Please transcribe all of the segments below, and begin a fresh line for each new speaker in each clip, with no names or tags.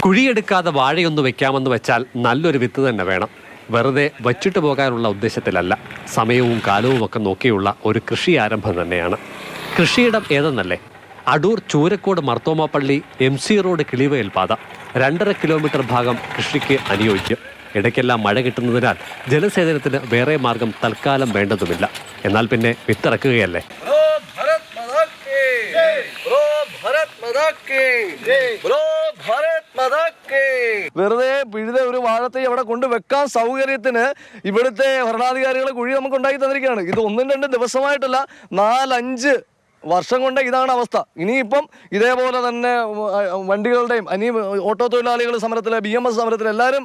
കുഴിയെടുക്കാതെ വാഴയൊന്ന് വെക്കാമെന്ന് വെച്ചാൽ നല്ലൊരു വിത്ത് തന്നെ വേണം. വെറുതെ വച്ചിട്ട് പോകാനുള്ള ഉദ്ദേശത്തിലല്ല. സമയവും കാലവും ഒക്കെ നോക്കിയുള്ള ഒരു കൃഷി ആരംഭം തന്നെയാണ്. കൃഷിയിടം ഏതെന്നല്ലേ? Adoor Choorakode Marthomappally M C road Kilivayal പാത രണ്ടര കിലോമീറ്റർ ഭാഗം കൃഷിക്ക് അനുയോജ്യം. ഇടയ്ക്കെല്ലാം മഴ കിട്ടുന്നതിനാൽ ജലസേചനത്തിന് വേറെ മാർഗം തൽക്കാലം വേണ്ടതുമില്ല. എന്നാൽ പിന്നെ വിത്തിറക്കുകയല്ലേ?
വെറുതെ പിഴുത ഒരു വാഴത്തെ അവിടെ കൊണ്ട് വെക്കാൻ സൗകര്യത്തിന് ഇവിടുത്തെ ഭരണാധികാരികളെ കുഴി നമുക്ക് ഉണ്ടാക്കി തന്നിരിക്കുകയാണ്. ഇത് ഒന്നും രണ്ടും ദിവസമായിട്ടല്ല നാലഞ്ച് വർഷം കൊണ്ട് ഇതാണ് അവസ്ഥ. ഇനിയിപ്പം ഇതേപോലെ തന്നെ വണ്ടികളുടെയും ഇനി ഓട്ടോ തൊഴിലാളികൾ സമരത്തിൽ ബി എം എസ് സമരത്തിൽ എല്ലാവരും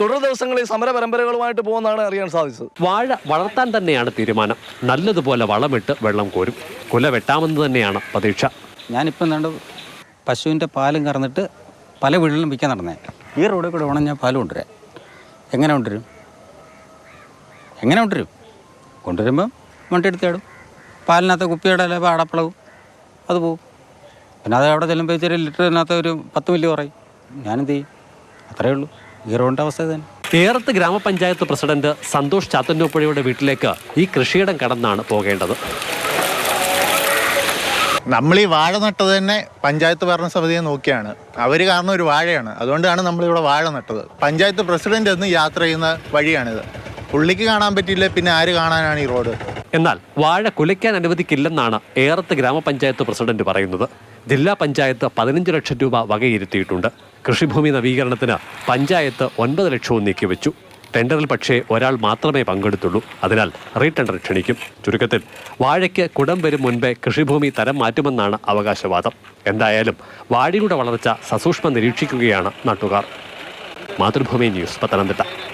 തുടർ ദിവസങ്ങളിൽ സമര പരമ്പരകളുമായിട്ട് പോകുന്നതാണ് അറിയാൻ സാധിച്ചത്.
വാഴ വളർത്താൻ തന്നെയാണ് തീരുമാനം. നല്ലതുപോലെ വളമിട്ട് വെള്ളം കോരും. കുല വെട്ടാമെന്ന് തന്നെയാണ് പ്രതീക്ഷ.
ഞാനിപ്പം എന്താണ്ട് പശുവിന്റെ പാലും കറന്നിട്ട് പല വീടുകളിലും വിൽക്കാൻ നടന്നേ. ഈ റോഡിൽ കൂടെ വേണം ഞാൻ പാൽ കൊണ്ടുവരാൻ എങ്ങനെ കൊണ്ടുവരും? എങ്ങനെ കൊണ്ടുവരും? കൊണ്ടുവരുമ്പം വണ്ടി എടുത്തിടും പാലിനകത്ത് കുപ്പിയുടെ ഇല അടപ്പളവും അത് പോവും. പിന്നെ അത് അവിടെ ചെല്ലുമ്പോൾ ഇച്ചിരി ലിറ്ററിനകത്ത് ഒരു പത്ത് മില്ലി കുറയും. ഞാനെന്ത് ചെയ്യും? അത്രയേ ഉള്ളൂ. ഈ റോഡിന്റെ അവസ്ഥ തന്നെ
ഏറത്ത് ഗ്രാമപഞ്ചായത്ത് പ്രസിഡന്റ് സന്തോഷ് ചാത്തന്നൂപ്പുഴയുടെ വീട്ടിലേക്ക് ഈ കൃഷിയിടം കടന്നാണ് പോകേണ്ടത്.
നമ്മൾ ഈ വാഴ നട്ടത് തന്നെ പഞ്ചായത്ത് ഭരണസമിതിയെ നോക്കിയാണ്. അവർ കാരണം ഒരു വാഴയാണ്. അതുകൊണ്ടാണ് നമ്മളിവിടെ വാഴ നട്ടത്. പഞ്ചായത്ത് പ്രസിഡന്റ് എന്ന് യാത്ര ചെയ്യുന്ന വഴിയാണിത്. പുള്ളിക്ക് കാണാൻ പറ്റിയില്ല പിന്നെ ആര് കാണാനാണ് ഈ റോഡ്?
എന്നാൽ വാഴ കുലയ്ക്കാൻ അനുവദിക്കില്ലെന്നാണ് ഏറത്ത് ഗ്രാമപഞ്ചായത്ത് പ്രസിഡന്റ് പറയുന്നത്. ജില്ലാ പഞ്ചായത്ത് പതിനഞ്ച് ലക്ഷം രൂപ വകയിരുത്തിയിട്ടുണ്ട്. കൃഷിഭൂമി നവീകരണത്തിന് പഞ്ചായത്ത് ഒൻപത് ലക്ഷവും നീക്കിവെച്ചു. ടെൻഡറിൽ പക്ഷേ ഒരാൾ മാത്രമേ പങ്കെടുത്തുള്ളൂ. അതിനാൽ റീടെൻഡർ ക്ഷണിക്കും. ചുരുക്കത്തിൽ വാഴയ്ക്ക് കുടം വരും മുൻപേ കൃഷിഭൂമി തരം മാറ്റുമെന്നാണ് അവകാശവാദം. എന്തായാലും വാഴയുടെ വളർച്ച സസൂക്ഷ്മം നിരീക്ഷിക്കുകയാണ് നാട്ടുകാർ. മാതൃഭൂമി ന്യൂസ് പത്തനംതിട്ട.